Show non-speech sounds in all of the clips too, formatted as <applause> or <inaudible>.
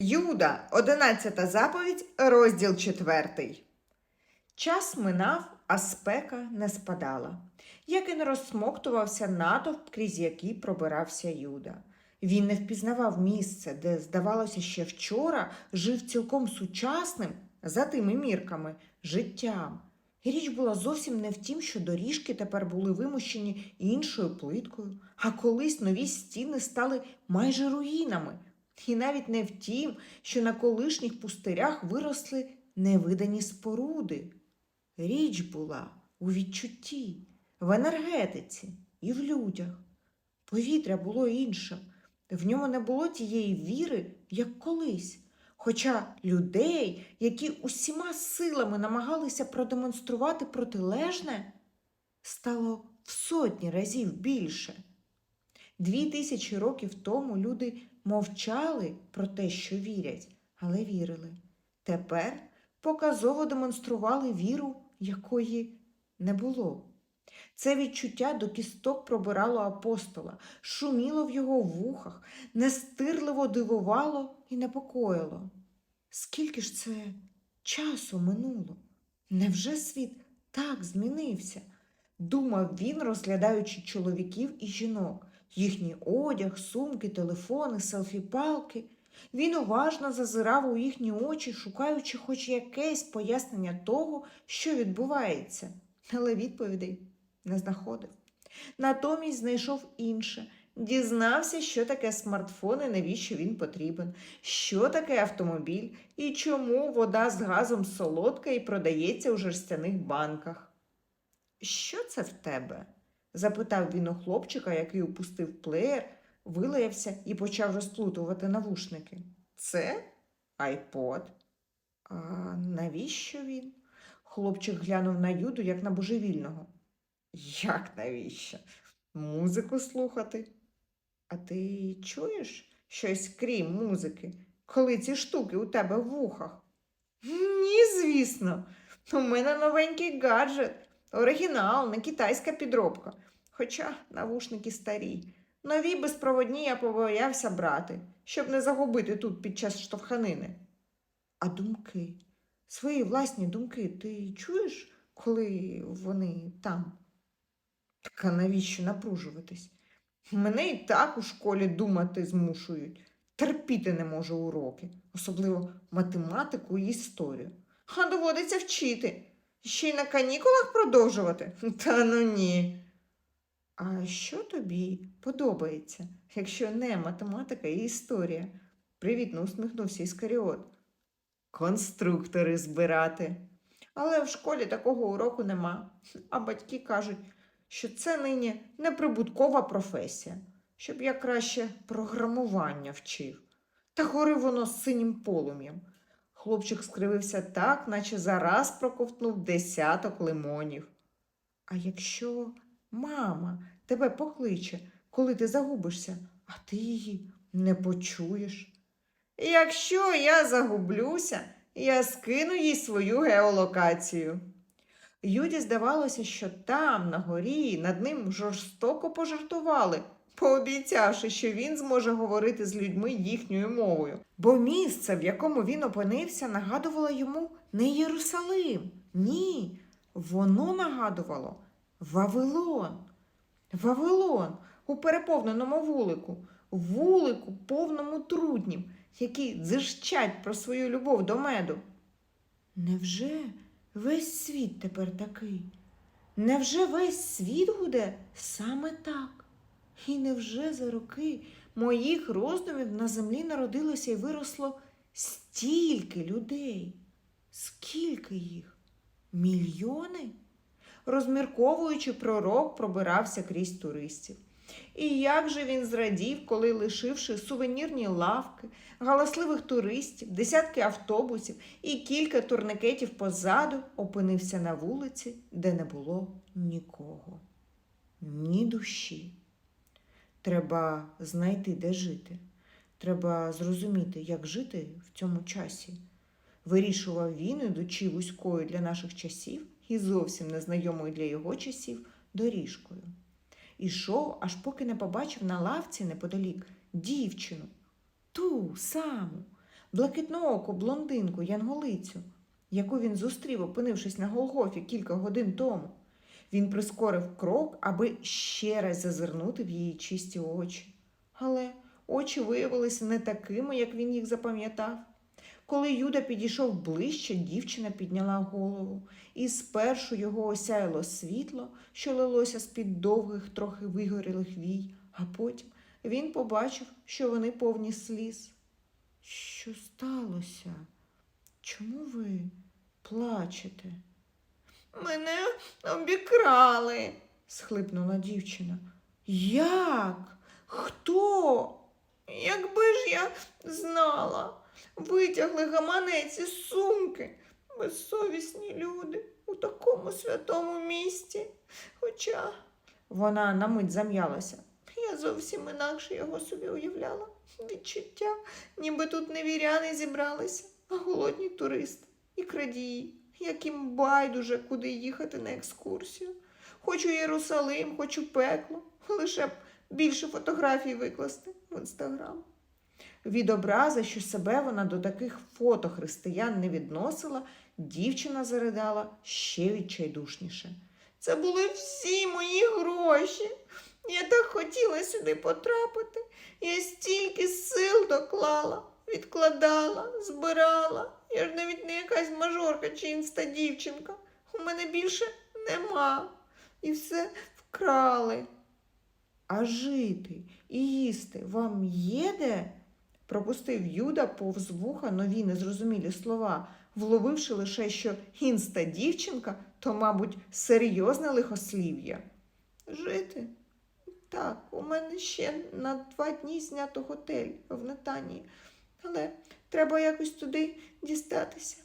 Юда, одинадцята заповідь, розділ четвертий. Час минав, а спека не спадала, як і не розсмоктувався натовп, крізь який пробирався Юда. Він не впізнавав місце, де, здавалося, ще вчора жив цілком сучасним, за тими мірками, життям. Річ була зовсім не в тім, що доріжки тепер були вимощені іншою плиткою, а колись нові стіни стали майже руїнами. І навіть не в тім, що на колишніх пустирях виросли невидані споруди. Річ була у відчутті, в енергетиці і в людях. Повітря було іншим, в ньому не було тієї віри, як колись. Хоча людей, які усіма силами намагалися продемонструвати протилежне, стало в сотні разів більше. Дві тисячі років тому люди мовчали про те, що вірять, але вірили. Тепер показово демонстрували віру, якої не було. Це відчуття до кісток пробирало апостола, шуміло в його вухах, нестирливо дивувало і непокоїло. Скільки ж це часу минуло? Невже світ так змінився? Думав він, розглядаючи чоловіків і жінок, їхній одяг, сумки, телефони, селфі-палки. Він уважно зазирав у їхні очі, шукаючи хоч якесь пояснення того, що відбувається, але відповідей не знаходив. Натомість знайшов інше, дізнався, що таке смартфон і навіщо він потрібен, що таке автомобіль і чому вода з газом солодка і продається у жерстяних банках. Що це в тебе? Запитав він у хлопчика, який упустив плеєр, вилаявся і почав розплутувати навушники. Це айпод. А навіщо він? Хлопчик глянув на Юду, як на божевільного. Як навіщо? Музику слухати. А ти чуєш щось крім музики, коли ці штуки у тебе в вухах? Ні, звісно. У мене новенький гаджет. Оригінал, не китайська підробка. Хоча навушники старі. Нові безпроводні я побоявся брати, щоб не загубити тут під час штовханини. А думки, свої власні думки, ти чуєш, коли вони там? Так а навіщо напружуватись? Мене і так у школі думати змушують. Терпіти не можу уроки, особливо математику і історію. А доводиться вчити. Ще й на канікулах продовжувати? <laughs> Та ну ні. А що тобі подобається, якщо не математика і історія? Привітно усміхнувся Іскаріот. Конструктори збирати. Але в школі такого уроку нема. А батьки кажуть, що це нині неприбуткова професія, щоб я краще програмування вчив. Та горив воно з синім полум'ям. Хлопчик скривився так, наче зараз проковтнув десяток лимонів. А якщо мама тебе покличе, коли ти загубишся, а ти її не почуєш? Якщо я загублюся, я скину їй свою геолокацію. Юді здавалося, що там, на горі, над ним жорстоко пожартували, пообіцявши, що він зможе говорити з людьми їхньою мовою. Бо місце, в якому він опинився, нагадувало йому не Єрусалим. Ні, воно нагадувало Вавилон. Вавилон у переповненому вулику, вулику повному труднів, які дзижчать про свою любов до меду. Невже весь світ тепер такий? Невже весь світ гуде саме так? І невже за роки моїх роздумів на землі народилося і виросло стільки людей? Скільки їх? Мільйони? Розмірковуючи, пророк пробирався крізь туристів. І як же він зрадів, коли, лишивши сувенірні лавки, галасливих туристів, десятки автобусів і кілька турникетів позаду, опинився на вулиці, де не було нікого, ні душі. Треба знайти, де жити. Треба зрозуміти, як жити в цьому часі. Вирішував він, ідучи вузькою для наших часів і зовсім незнайомою для його часів доріжкою. Ішов, аж поки не побачив на лавці неподалік дівчину, ту саму, блакитнооку блондинку Янголицю, яку він зустрів, опинившись на Голгофі кілька годин тому. Він прискорив крок, аби ще раз зазирнути в її чисті очі. Але очі виявилися не такими, як він їх запам'ятав. Коли Юда підійшов ближче, дівчина підняла голову, і спершу його осяяло світло, що лилося з-під довгих, трохи вигорілих вій, а потім він побачив, що вони повні сліз. Що сталося? Чому ви плачете? Мене обікрали, схлипнула дівчина. Як? Хто? Якби ж я знала, витягли гаманець із сумки. Безсовісні люди у такому святому місті. Хоча вона на мить зам'ялася. Я зовсім інакше його собі уявляла. Відчуття, ніби тут не віряни зібралися, а голодні туристи і крадії, яким байдуже, куди їхати на екскурсію. Хочу Єрусалим, хочу пекло, лише б більше фотографій викласти в інстаграм. Від образи, що себе вона до таких фото християн не відносила, дівчина заридала ще відчайдушніше. Це були всі мої гроші. Я так хотіла сюди потрапити. Я стільки сил доклала, відкладала, збирала. Я ж навіть не якась мажорка чи інста-дівчинка. У мене більше нема. І все вкрали. А жити і їсти вам є де? Пропустив Юда повз вуха нові незрозумілі слова, вловивши лише, що інста дівчинка, то, мабуть, серйозне лихослів'я. Жити? Так, у мене ще на два дні знято готель в Нетанії, але треба якось туди дістатися.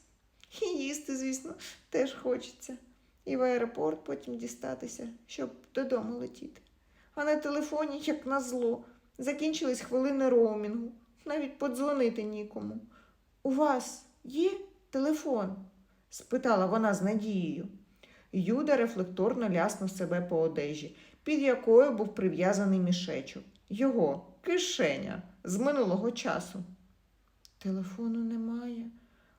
І їсти, звісно, теж хочеться. І в аеропорт потім дістатися, щоб додому летіти. А на телефоні, як назло, закінчились хвилини роумінгу. Навіть подзвонити нікому. У вас є телефон? спитала вона з надією. Юда рефлекторно ляснув себе по одежі, під якою був прив'язаний мішечок. Його кишеня з минулого часу. Телефону немає,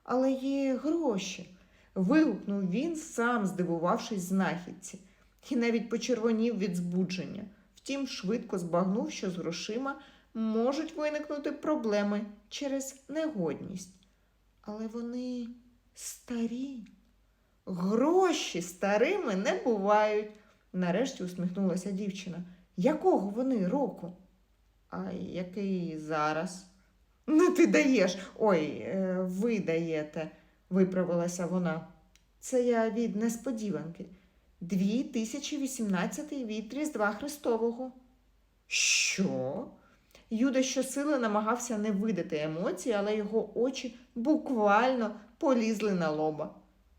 але є гроші. вигукнув він, сам здивувавшись знахідці, і навіть почервонів від збудження. Втім, швидко збагнув, що з грошима можуть виникнути проблеми через негодність. Але вони старі. Гроші старими не бувають, нарешті усміхнулася дівчина. Якого вони року? А який зараз? Ну, ти даєш. Ой, е, ви даєте, виправилася вона. Це я від несподіванки. 2018 від Різдва Христового. Що? Юда щосили намагався не видати емоції, але його очі буквально полізли на лоба.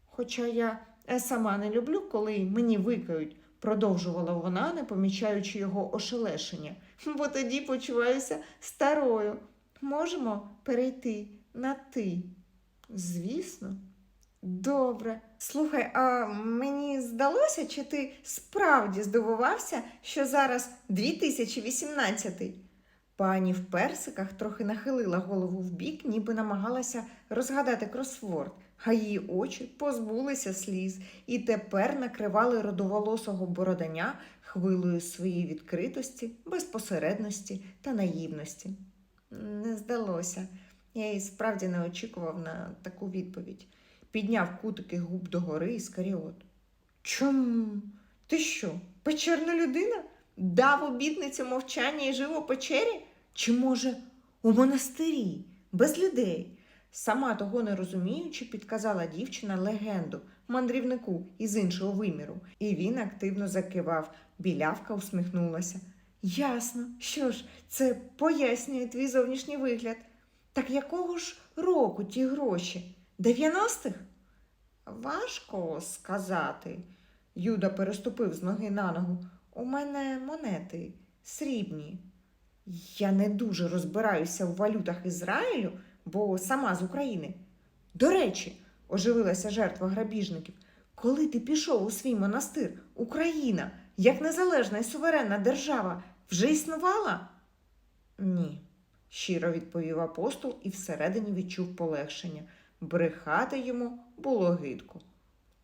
Хоча я е, сама не люблю, коли мені викають, продовжувала вона, не помічаючи його ошелешення, бо тоді почуваюся старою. Можемо перейти на ти? Звісно. Добре. Слухай, а мені здалося, чи ти справді здивувався, що зараз 2018? Пані в персиках трохи нахилила голову вбік, ніби намагалася розгадати кросворд, а її очі позбулися сліз і тепер накривали родоволосого бородання хвилою своєї відкритості, безпосередності та наївності. Не здалося. Я і справді не очікував на таку відповідь. Підняв кутики губ догори Іскаріот. Чому? Ти що, печерна людина? Дав обітницю мовчання і жив у печері? Чи, може, у монастирі, без людей? Сама того не розуміючи, підказала дівчина легенду мандрівнику із іншого виміру, і він активно закивав. Білявка усміхнулася. Ясно, що ж, це пояснює твій зовнішній вигляд. Так якого ж року ті гроші? Дев'яностих? Важко сказати. Юда переступив з ноги на ногу. У мене монети срібні. Я не дуже розбираюся в валютах Ізраїлю, бо сама з України. До речі, оживилася жертва грабіжників. Коли ти пішов у свій монастир, Україна, як незалежна і суверенна держава, вже існувала? Ні. щиро відповів апостол і всередині відчув полегшення. Брехати йому було гидко.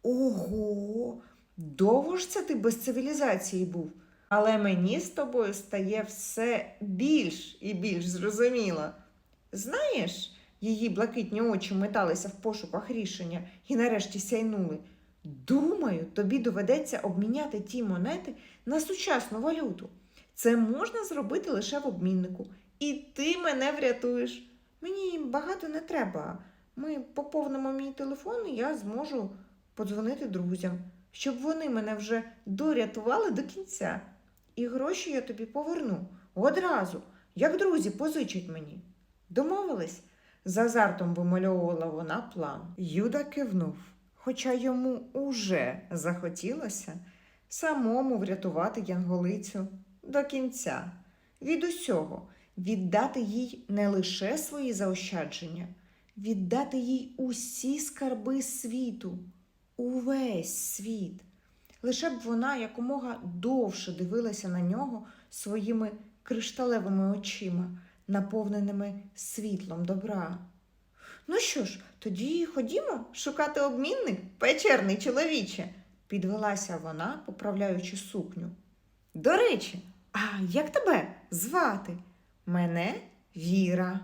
Ого, довго ж це ти без цивілізації був. Але мені з тобою стає все більш і більш зрозуміло. Знаєш, її блакитні очі металися в пошуках рішення і нарешті сяйнули. Думаю, тобі доведеться обміняти ті монети на сучасну валюту. Це можна зробити лише в обміннику. І ти мене врятуєш. Мені багато не треба. Ми поповнимо мій телефон, і я зможу подзвонити друзям, щоб вони мене вже дорятували до кінця. І гроші я тобі поверну одразу, як друзі позичать мені. Домовились? З азартом вимальовувала вона план. Юда кивнув, хоча йому уже захотілося самому врятувати Янголицю до кінця. Від усього віддати їй не лише свої заощадження, віддати їй усі скарби світу, увесь світ. Лише б вона якомога довше дивилася на нього своїми кришталевими очима, наповненими світлом добра. Ну що ж, тоді ходімо шукати обмінник, печерний чоловіче, підвелася вона, поправляючи сукню. До речі, а як тебе звати? Мене Віра.